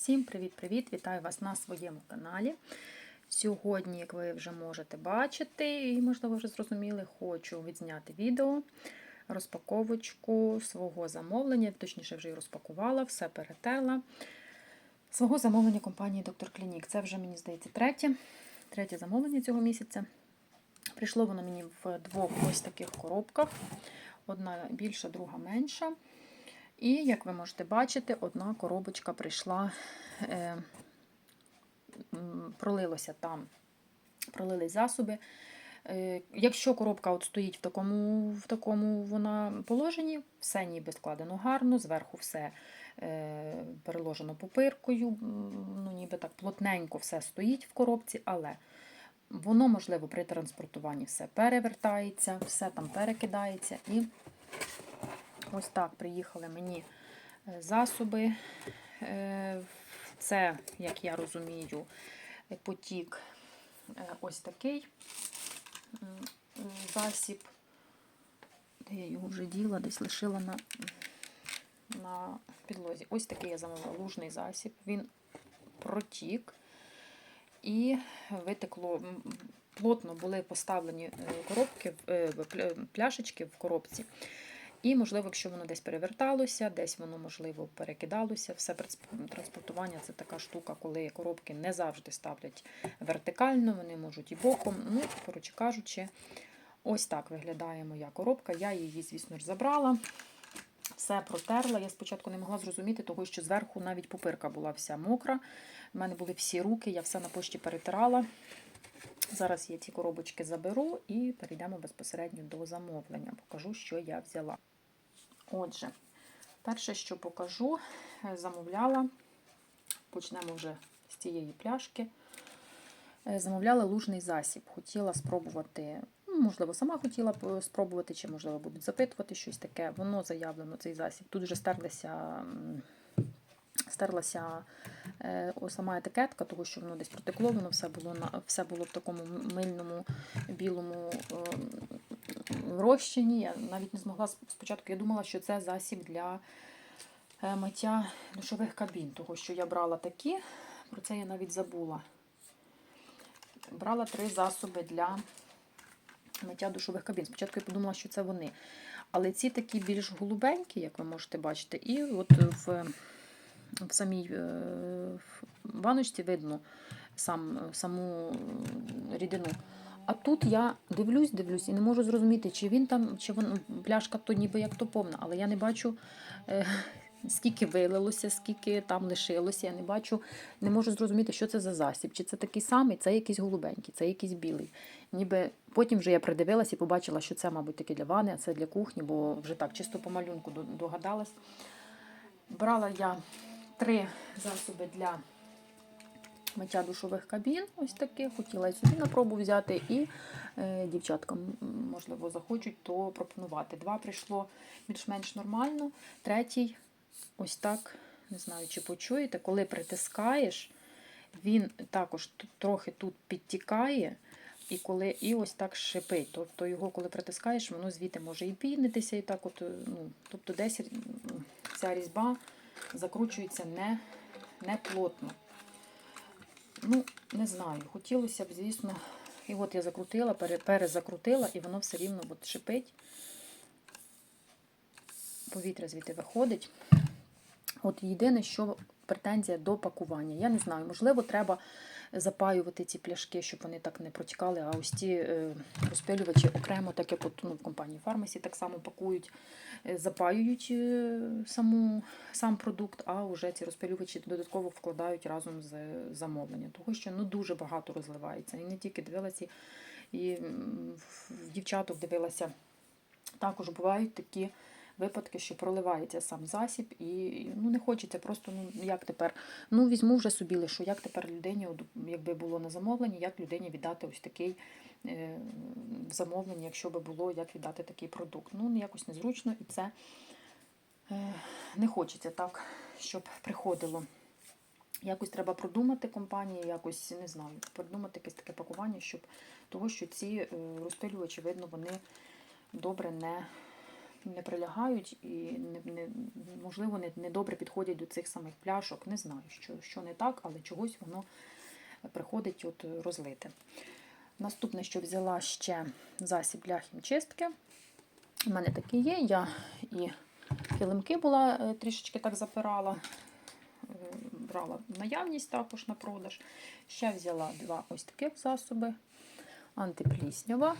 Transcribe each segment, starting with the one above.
Всім привіт-привіт! Вітаю вас на своєму каналі. Сьогодні, як ви вже можете бачити, і, можливо, вже зрозуміли, хочу відзняти відео, розпаковочку свого замовлення, точніше, вже і розпакувала, все перетерла. Свого замовлення компанії Доктор Клінік. Це вже, мені здається, третє, третє замовлення цього місяця. Прийшло воно мені в двох ось таких коробках. Одна більша, друга менша. І, як ви можете бачити, одна коробочка прийшла, е, пролилося там, пролились засоби. Е, Якщо коробка от стоїть в такому, в такому вона положенні, все ніби складено гарно, зверху все е, переложено пупиркою, ну ніби так плотненько все стоїть в коробці, але воно, можливо, при транспортуванні все перевертається, все там перекидається і Ось так приїхали мені е, засоби. Е, Це, як я розумію, потік е, ось такий засіб. Де я його вже діла, десь лишила на, на підлозі. Ось такий я замовила лужний засіб. Він протік і витекло. Плотно були поставлені коробки, пляшечки в коробці. І, можливо, якщо воно десь переверталося, десь воно, можливо, перекидалося. Все транспортування це така штука, коли коробки не завжди ставлять вертикально, вони можуть і боком. Ну, коротше кажучи, ось так виглядає моя коробка. Я її, звісно ж, забрала. Все протерла. Я спочатку не могла зрозуміти, того, що зверху навіть пупирка була вся мокра. У мене були всі руки, я все на пошті перетирала. Зараз я ці коробочки заберу і перейдемо безпосередньо до замовлення. Покажу, що я взяла. Отже, перше, що покажу, е, замовляла, почнемо вже з цієї пляшки. Е, Замовляла лужний засіб. Хотіла спробувати, ну, можливо, сама хотіла спробувати, чи, можливо, будуть запитувати щось таке. Воно заявлено, цей засіб. Тут вже. Стерлася е, о, сама етикетка, тому що воно десь протекло, воно все було на все було в такому мильному білому е, розчині. Я навіть не змогла спочатку. Я думала, що це засіб для е, миття душових кабін, тому що я брала такі, про це я навіть забула. Брала три засоби для миття душових кабін. Спочатку я подумала, що це вони. Але ці такі більш голубенькі, як ви можете бачити, і от в, в самій е, баночці видно сам, саму рідину. А тут я дивлюсь, дивлюсь і не можу зрозуміти, чи він там, чи вон, пляшка то ніби як то повна, але я не бачу, е, скільки вилилося, скільки там лишилося. Я не бачу, не можу зрозуміти, що це за засіб. Чи це такий самий, це якийсь голубенький, це якийсь білий. Ніби потім вже я придивилась і побачила, що це, мабуть, таки для ванни, а це для кухні, бо вже так чисто по малюнку догадалась. Брала я три засоби для миття душових кабін, ось таке. Хотіла і собі на пробу взяти, і е, дівчаткам, можливо, захочуть, то пропонувати. Два прийшло більш-менш нормально. Третій, ось так, не знаю, чи почуєте, коли притискаєш, він також трохи тут підтікає. І коли і ось так шипить. Тобто його, коли притискаєш, воно звідти може і пінитися, і так от, е, ну, тобто десь ця різьба закручується не, не плотно. Ну, не знаю. Хотілося б, звісно. І от я закрутила, перезакрутила, і воно все рівно от шипить. Повітря звідти виходить. От єдине, що претензія до пакування. Я не знаю, можливо, треба запаювати ці пляшки, щоб вони так не протікали, а ось ці е, розпилювачі окремо, так як от, ну, в компанії Фармасі так само пакують, е, запаюють е, саму, сам продукт, а вже ці розпилювачі додатково вкладають разом з замовленням. Тому що ну, дуже багато розливається. І не тільки дивилася, і в дівчаток дивилася. Також бувають такі випадки, що проливається сам засіб, і ну, не хочеться просто, ну як тепер, ну візьму вже собі лишу, як тепер людині, якби було на замовленні, як людині віддати ось такий е, замовлення, якщо би було, як віддати такий продукт. Ну, якось незручно, і це е, не хочеться так, щоб приходило. Якось треба продумати компанії, якось не знаю, придумати якесь таке пакування, щоб того, що ці е, розпилювачі, видно, вони добре не не прилягають і не, не, можливо не, не добре підходять до цих самих пляшок. Не знаю, що, що не так, але чогось воно приходить от розлите. Наступне, що взяла ще засіб для хімчистки. У мене такий є. Я і килимки була е, трішечки так запирала, е, брала наявність також на продаж. Ще взяла два ось таких засоби. Антипліснява.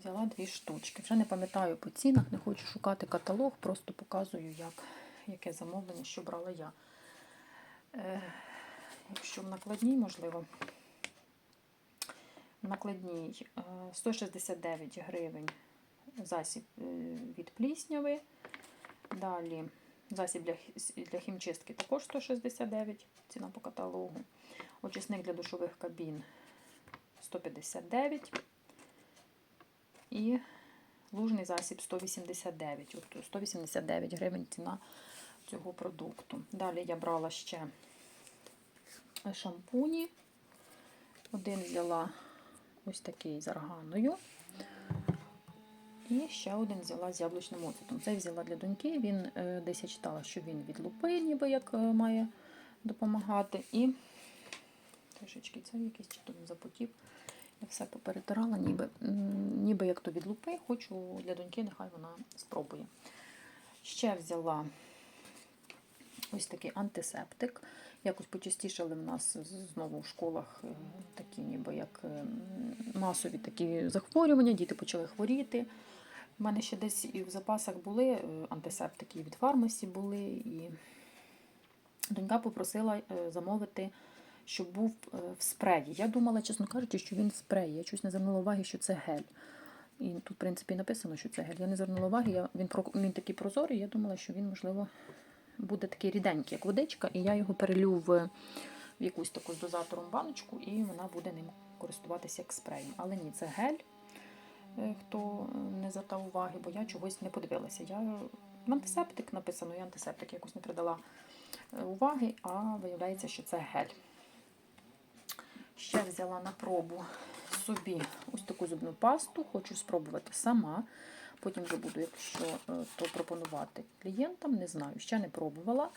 Взяла дві штучки. Вже не пам'ятаю по цінах, не хочу шукати каталог, просто показую, як, яке замовлення, що брала я. Е, якщо в накладній, можливо, в накладній е, 169 гривень засіб е, від плісняви. Далі засіб для, для хімчистки також 169, ціна по каталогу. Очисник для душових кабін 159. І лужний засіб 189. От 189 гривень ціна цього продукту. Далі я брала ще шампуні. Один взяла ось такий з арганою. І ще один взяла з яблучним оцетом. Цей взяла для доньки. Він е, десь я читала, що він від лупи, ніби як е, має допомагати. І трішечки це якийсь чи то він запотів. Все поперетирала, ніби, ніби як то від лупи. Хочу для доньки, нехай вона спробує. Ще взяла ось такий антисептик. Якось почастішали в нас знову в школах е, такі, ніби як е, масові такі захворювання, діти почали хворіти. У мене ще десь і в запасах були е, антисептики, і від фармасі були. І донька попросила замовити, щоб був е, в спреї. Я думала, чесно кажучи, що він в спреї. Я чогось не звернула уваги, що це гель. І тут, в принципі, написано, що це гель. Я не звернула уваги, я, він, він такий прозорий, я думала, що він, можливо, буде такий ріденький, як водичка, і я його перелю в, в якусь таку з дозатором баночку, і вона буде ним користуватися як спреєм. Але ні, це гель, е, хто не звертав уваги, бо я чогось не подивилася. Я антисептик написано, я антисептик якось не придала е, уваги, а виявляється, що це гель. Ще взяла на пробу собі ось таку зубну пасту, хочу спробувати сама. Потім вже буду, якщо е, то пропонувати клієнтам, не знаю, ще не пробувала.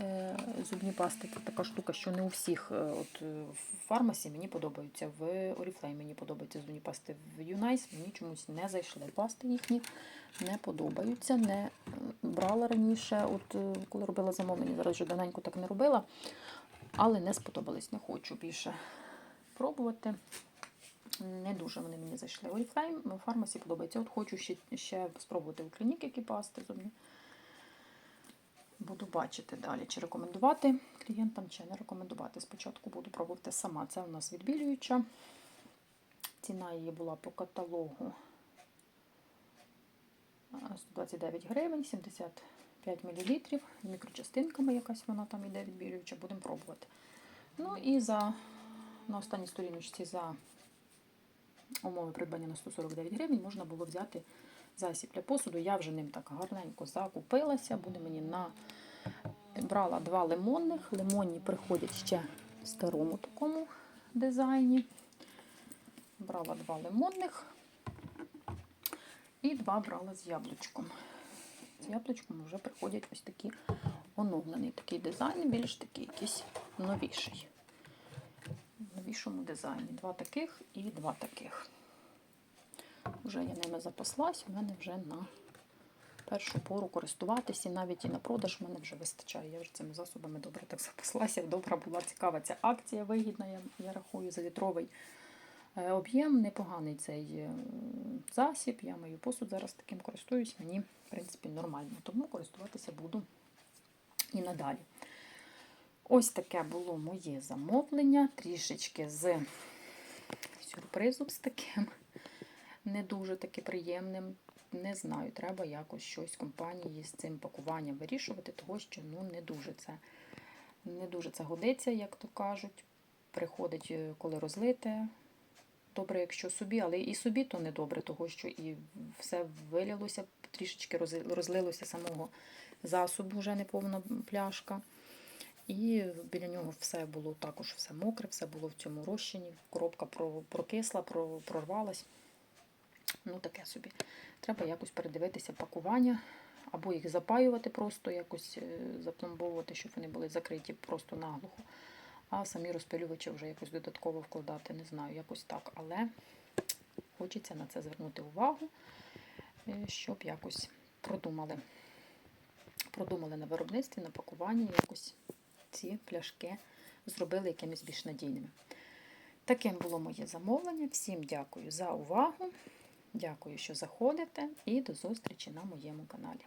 Е, Зубні пасти це така штука, що не у всіх. е, От в фармасі мені подобаються, в Oriflame мені подобаються зубні пасти. В Юнайс мені чомусь не зайшли. Пасти їхні не подобаються. Не брала раніше, от коли робила замовлення, зараз вже давненько так не робила, але не сподобались. Не хочу більше пробувати. Не дуже вони мені зайшли. Oriflame в фармасі подобається. От хочу ще, ще спробувати у клініки які пасти зубні. Буду бачити далі, чи рекомендувати клієнтам, чи не рекомендувати. Спочатку буду пробувати сама. Це у нас відбілююча. Ціна її була по каталогу 129 гривень, 75 мл. Мікрочастинками якась вона там іде відбілююча, будемо пробувати. Ну і за на останній сторіночці за умови придбання на 149 гривень можна було взяти засіб для посуду. Я вже ним так гарненько закупилася. Буде мені на брала два лимонних. Лимонні приходять ще в старому такому дизайні. Брала два лимонних і два брала з яблучком. З яблучком вже приходять ось такі оновлений такий дизайн, більш такий якийсь новіший. Новішому дизайні. Два таких і два таких. Вже я ними запаслась, у мене вже на першу пору користуватися, і навіть і на продаж в мене вже вистачає. Я вже цими засобами добре так запаслася. Добра була цікава ця акція вигідна, я, я рахую за літровий е, об'єм. Непоганий цей е, засіб. Я мою посуд зараз таким користуюсь, мені, в принципі, нормально. Тому користуватися буду і надалі. Ось таке було моє замовлення, трішечки з сюрпризом з таким, не дуже таки приємним. Не знаю, треба якось щось компанії з цим пакуванням вирішувати, того що ну, не дуже це не дуже це годиться, як то кажуть. Приходить, е, коли розлите. Добре, якщо собі, але і собі то не добре, того що і все вилилося, трішечки розлилося самого засобу, вже не повна пляшка. І біля нього все було також все мокре, все було в цьому розчині. Коробка прокисла, прорвалась. Ну, таке собі. Треба якось передивитися пакування, або їх запаювати просто, якось е, запломбовувати, щоб вони були закриті просто наглухо. А самі розпилювачі вже якось додатково вкладати, не знаю, якось так. Але хочеться на це звернути увагу, е, щоб якось продумали. Продумали на виробництві, на пакуванні якось ці пляшки зробили якимись більш надійними. Таким було моє замовлення. Всім дякую за увагу. Дякую, що заходите, і до зустрічі на моєму каналі.